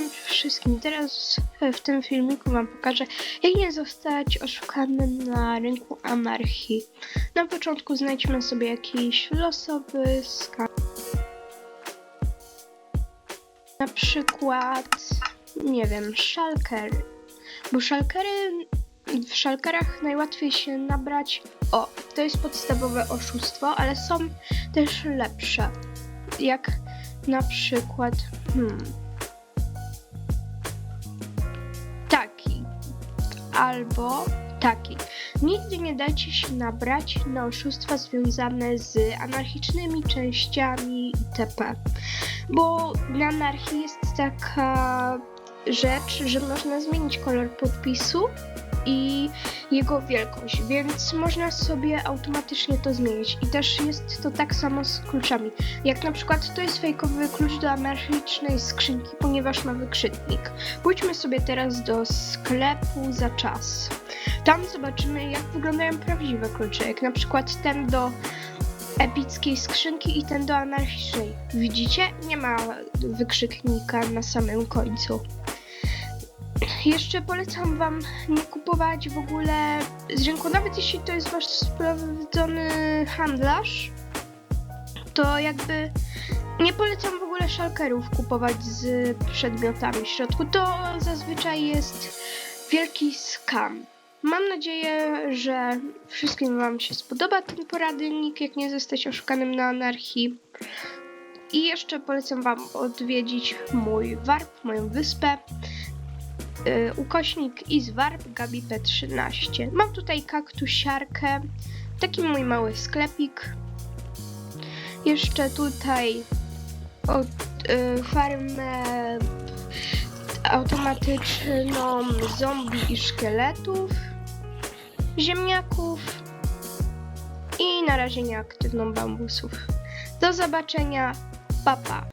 wam wszystkim. Teraz e, w tym filmiku wam pokażę, jak nie zostać oszukanym na rynku anarchii. Na początku znajdźmy sobie jakiś losowy skan. Na przykład, nie wiem, szalker. Bo szalkery, w szalkerach najłatwiej się nabrać. O, to jest podstawowe oszustwo, ale są też lepsze. Jak na przykład, hmm, albo taki. Nigdy nie dajcie się nabrać na oszustwa związane z anarchicznymi częściami itp. Bo na anarchii jest taka rzecz, że można zmienić kolor podpisu i jego wielkość, więc można sobie automatycznie to zmienić. I też jest to tak samo z kluczami. Jak na przykład to jest fejkowy klucz do anarchicznej skrzynki, ponieważ ma wykrzyknik. Pójdźmy sobie teraz do sklepu za czas. Tam zobaczymy, jak wyglądają prawdziwe klucze, jak na przykład ten do epickiej skrzynki i ten do anarchicznej. Widzicie? Nie ma wykrzyknika na samym końcu. Jeszcze polecam Wam nie kupować w ogóle z rynku, nawet jeśli to jest Wasz sprawdzony handlarz, to jakby nie polecam w ogóle szalkerów kupować z przedmiotami w środku. To zazwyczaj jest wielki skam. Mam nadzieję, że wszystkim Wam się spodoba ten poradnik, jak nie zostać oszukanym na anarchii. I jeszcze polecam Wam odwiedzić mój warp, moją wyspę. Yy, ukośnik izwarp Gabi P13. Mam tutaj kaktusiarkę, taki mój mały sklepik. Jeszcze tutaj od, yy, farmę automatyczną zombie i szkieletów, ziemniaków i na razie nieaktywną bambusów. Do zobaczenia, papa. Pa.